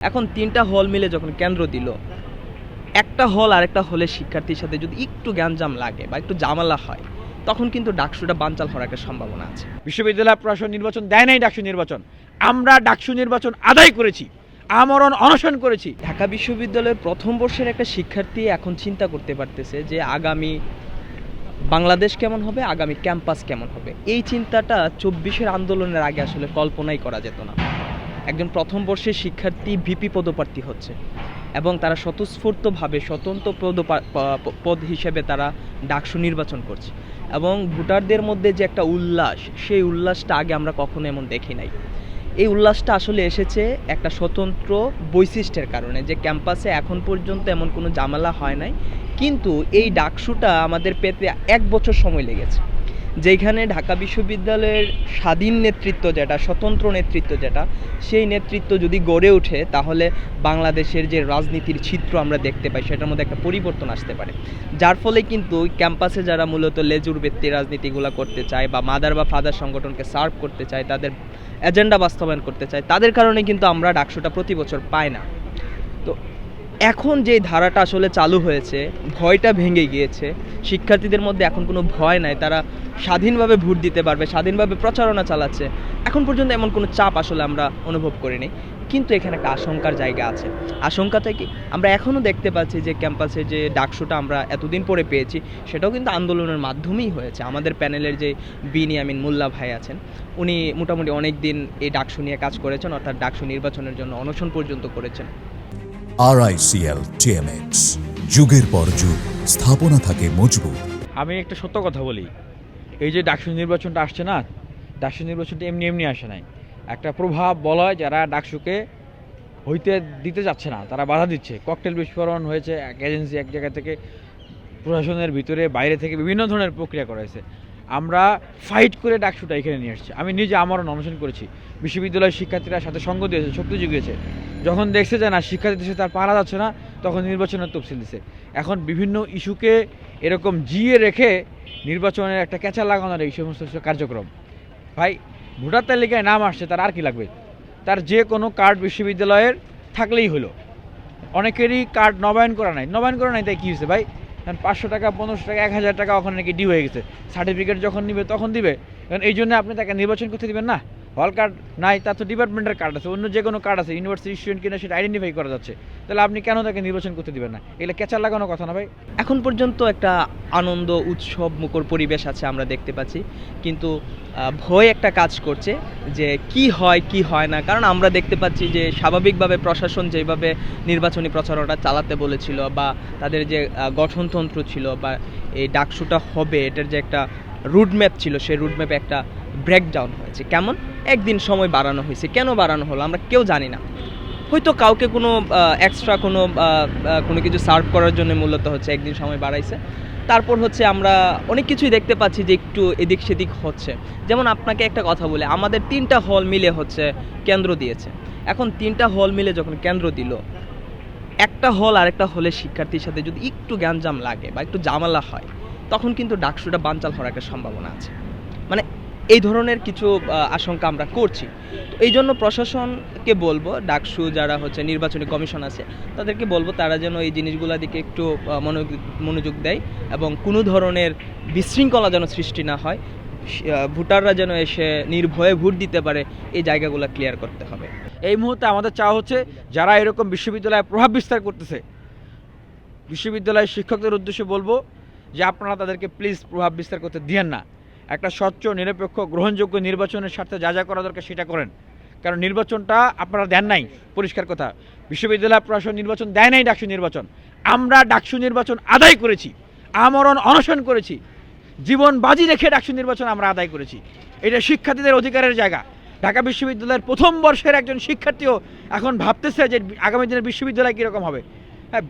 এখন তিনটা হল মিলে যখন কেন্দ্র দিল একটা হল আর একটা হলের শিক্ষার্থীর সাথে যদি একটু গ্যাঞ্জাম লাগে বা একটু জামালা হয় তখন কিন্তু ডাকসুটা বানচাল হওয়ার একটা সম্ভাবনা আছে। বিশ্ববিদ্যালয় প্রশাসন নির্বাচন দেয় নাই ডাকসু নির্বাচন। আমরা ডাকসু নির্বাচন আদায় করেছি আমরণ অনশন করেছি। ঢাকা বিশ্ববিদ্যালয়ের প্রথম বর্ষের একটা শিক্ষার্থী এখন চিন্তা করতে পারতেছে যে আগামী বাংলাদেশ কেমন হবে আগামী ক্যাম্পাস কেমন হবে। এই চিন্তাটা চব্বিশের আন্দোলনের আগে আসলে কল্পনাই করা যেত না। একজন প্রথম বর্ষের শিক্ষার্থী ভিপি পদপ্রার্থী হচ্ছে এবং তারা স্বতঃস্ফূর্তভাবে স্বতন্ত্র পদ পদ হিসেবে তারা ডাকসু নির্বাচন করছে এবং ভোটারদের মধ্যে যে একটা উল্লাস, সেই উল্লাসটা আগে আমরা কখনো এমন দেখি নাই। এই উল্লাসটা আসলে এসেছে একটা স্বতন্ত্র বৈশিষ্ট্যের কারণে যে ক্যাম্পাসে এখন পর্যন্ত এমন কোনো জামালা হয় নাই, কিন্তু এই ডাকসুটা আমাদের পেতে এক বছর সময় লেগেছে। যেখানে ঢাকা বিশ্ববিদ্যালয়ের স্বাধীন নেতৃত্ব যেটা, স্বতন্ত্র নেতৃত্ব যেটা, সেই নেতৃত্ব যদি গড়ে ওঠে, তাহলে বাংলাদেশের যে রাজনীতির চিত্র আমরা দেখতে পাই, সেটার মধ্যে একটা পরিবর্তন আসতে পারে। যার ফলে কিন্তু ক্যাম্পাসে যারা মূলত লেজুর ব্যক্তি রাজনীতিগুলো করতে চায় বা মাদার বা ফাদার সংগঠনকে সার্ভ করতে চায়, তাদের এজেন্ডা বাস্তবায়ন করতে চায়, তাদের কারণে কিন্তু আমরা ডাকসুটা প্রতি বছর পাই না। তো এখন যে ধারাটা আসলে চালু হয়েছে, ভয়টা ভেঙে গিয়েছে, শিক্ষার্থীদের মধ্যে এখন কোনো ভয় নাই, তারা স্বাধীনভাবে ভোট দিতে পারবে, স্বাধীনভাবে প্রচারণা চালাচ্ছে। এখন পর্যন্ত এমন কোনো চাপ আসলে আমরা অনুভব করিনি, কিন্তু এখানে একটা আশঙ্কার জায়গা আছে। আশঙ্কাটা কি? আমরা এখনও দেখতে পাচ্ছি যে ক্যাম্পাসে যে ডাকসুটা আমরা এতদিন পরে পেয়েছি, সেটাও কিন্তু আন্দোলনের মাধ্যমেই হয়েছে। আমাদের প্যানেলের যে বিনিয়ামিন মোল্লা ভাই আছেন, উনি মোটামুটি অনেক দিন এই ডাকসু নিয়ে কাজ করেছেন, অর্থাৎ ডাকসু নির্বাচনের জন্য অনশন পর্যন্ত করেছেন। আরআইসিএল টিএমএক্স যুগের পর যুগ, স্থাপনা থাকে মজবুত। আমি একটা সত্য কথা বলি। এই যে ডাকসু নির্বাচনটা আসছে না, ডাকসু নির্বাচনটা এমনি এমনি আসে নাই। একটা প্রভাব বলয় যারা ডাকসুকে হইতে দিতে যাচ্ছে না, তারা বাধা দিচ্ছে। ককটেল বিস্ফোরণ হয়েছে এক এজেন্সি এক জায়গা থেকে, প্রশাসনের ভিতরে, বাইরে থেকে বিভিন্ন ধরনের প্রক্রিয়া করেছে আমরা ফাইট করে ডাকসুটা এখানে নিয়ে আসছি। আমি নিজে আমারও অনশন করেছি। বিশ্ববিদ্যালয়ের শিক্ষার্থীরা সাথে সঙ্গ দিয়েছে, শক্তি জুগিয়েছে যখন দেখছে যে না, শিক্ষার্থীদের সাথে তার পারা যাচ্ছে না, তখন নির্বাচনের তফসিল দিছে। এখন বিভিন্ন ইস্যুকে এরকম জিয়ে রেখে নির্বাচনের একটা ক্যাচা লাগানোর এই সমস্ত কার্যক্রম। ভাই, ভোটার তালিকায় নাম আসছে, তার আর কি লাগবে? তার যে কোনো কার্ড বিশ্ববিদ্যালয়ের থাকলেই হলো। অনেকেরই কার্ড নবায়ন করা নাই। নবায়ন করা নাই তাই কী হয়েছে ভাই? কারণ পাঁচশো টাকা, পনেরোশো টাকা, এক হাজার টাকা ওখানে নাকি ডি হয়ে গেছে। সার্টিফিকেট যখন নিবে, তখন দিবে। কারণ এই জন্য আপনি তাকে নির্বাচন করতে দিবেন না। হল কার্ড নাই তার তো ডিপার্টমেন্টের কার্ড আছে, অন্য যে কোনো কার্ড আছে ইউনিভার্সিটি স্টুডেন্ট কিনা সেটা আইডেন্টিফাই করা যাচ্ছে। তাহলে আপনি কেন তাকে নির্বাচন করতে দিবেন না? এগুলো ক্যাচার লাগানো কথা না ভাই। এখন পর্যন্ত একটা আনন্দ, উৎসব, মুখর পরিবেশ আছে আমরা দেখতে পাচ্ছি। কিন্তু ভয় একটা কাজ করছে যে কি হয় কি হয় না। কারণ আমরা দেখতে পাচ্ছি যে স্বাভাবিকভাবে প্রশাসন যেভাবে নির্বাচনী প্রচারণা চালাতে বলেছিল বা তাদের যে গঠনতন্ত্র ছিল বা এই ডাকসুটা হবে, এটার যে একটা রুটম্যাপ ছিল, সেই রুটম্যাপে একটা ব্রেকডাউন হয়েছে। কেমন? একদিন সময় বাড়ানো হয়েছে। কেন বাড়ানো হলো? আমরা কেউ জানি না। হয়তো কাউকে কোনো এক্সট্রা কোনো কোনো কিছু সার্ভ করার জন্য মূলত হচ্ছে একদিন সময় বাড়াইছে। তারপর হচ্ছে আমরা অনেক কিছুই দেখতে পাচ্ছি যে একটু এদিক সেদিক হচ্ছে। যেমন আপনাকে একটা কথা বলে, আমাদের তিনটা হল মিলে হচ্ছে কেন্দ্র দিয়েছে। এখন তিনটা হল মিলে যখন কেন্দ্র দিল, একটা হল আর একটা হলের শিক্ষার্থীর সাথে যদি একটু গ্যাঞ্জাম লাগে বা একটু জামালা হয় তখন কিন্তু ডাকসুটা বানচাল হওয়ার একটা সম্ভাবনা আছে। মানে এই ধরনের কিছু আশঙ্কা আমরা করছি। তো এই জন্য প্রশাসনকে বলব, ডাকসু যারা হচ্ছে নির্বাচনী কমিশন আছে, তাদেরকে বলব তারা যেন এই জিনিসগুলোর দিকে একটু মনোযোগ- মনোযোগ দেয় এবং কোনো ধরনের বিশৃঙ্খলা যেন সৃষ্টি না হয় ভোটাররা যেন এসে নির্ভয়ে ভোট দিতে পারে, এই জায়গাগুলো ক্লিয়ার করতে হবে। এই মুহূর্তে আমাদের চাওয়া হচ্ছে যারা এরকম বিশ্ববিদ্যালয়ে প্রভাব বিস্তার করতেছে, বিশ্ববিদ্যালয়ের শিক্ষকদের উদ্দেশ্যে বলব যে আপনারা তাদেরকে প্লিজ প্রভাব বিস্তার করতে দিয়েন না। একটা স্বচ্ছ, নিরপেক্ষ, গ্রহণযোগ্য নির্বাচনের স্বার্থে যা যা করা দরকার সেটা করেন। কারণ নির্বাচনটা আপনারা দেন নাই, পরিষ্কার কথা। বিশ্ববিদ্যালয় প্রশাসন নির্বাচন দেয় নাই ডাকসু নির্বাচন। আমরা ডাকসু নির্বাচন আদায় করেছি। আমরণ অনশন করেছি। জীবন বাজি রেখে ডাকসু নির্বাচন আমরা আদায় করেছি। এটা শিক্ষার্থীদের অধিকারের জায়গা। ঢাকা বিশ্ববিদ্যালয়ের প্রথম বর্ষের একজন শিক্ষার্থীও এখন ভাবতেছে যে আগামী দিনের বিশ্ববিদ্যালয় কীরকম হবে। হ্যাঁ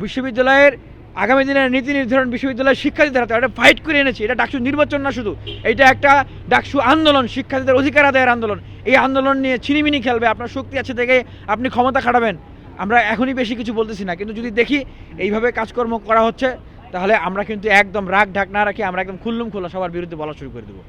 বিশ্ববিদ্যালয়ের আগামী দিনের নীতি নির্ধারণ বিশ্ববিদ্যালয়ের শিক্ষার্থীদের হাতে এটা ফাইট করে এনেছি। এটা ডাকসু নির্বাচন না শুধু, এটা একটা ডাকসু আন্দোলন, শিক্ষার্থীদের অধিকার আদায়ের আন্দোলন। এই আন্দোলন নিয়ে ছিনিমিনি খেলবে, আপনার শক্তি আছে দেখে আপনি ক্ষমতা খাটাবেন। আমরা এখনই বেশি কিছু বলতেছি না, কিন্তু যদি দেখি এইভাবে কাজকর্ম করা হচ্ছে, তাহলে আমরা কিন্তু একদম রাগ ঢাক না রাখি, আমরা একদম খুল্লুম খোলা সবার বিরুদ্ধে বলা শুরু করে দেবো।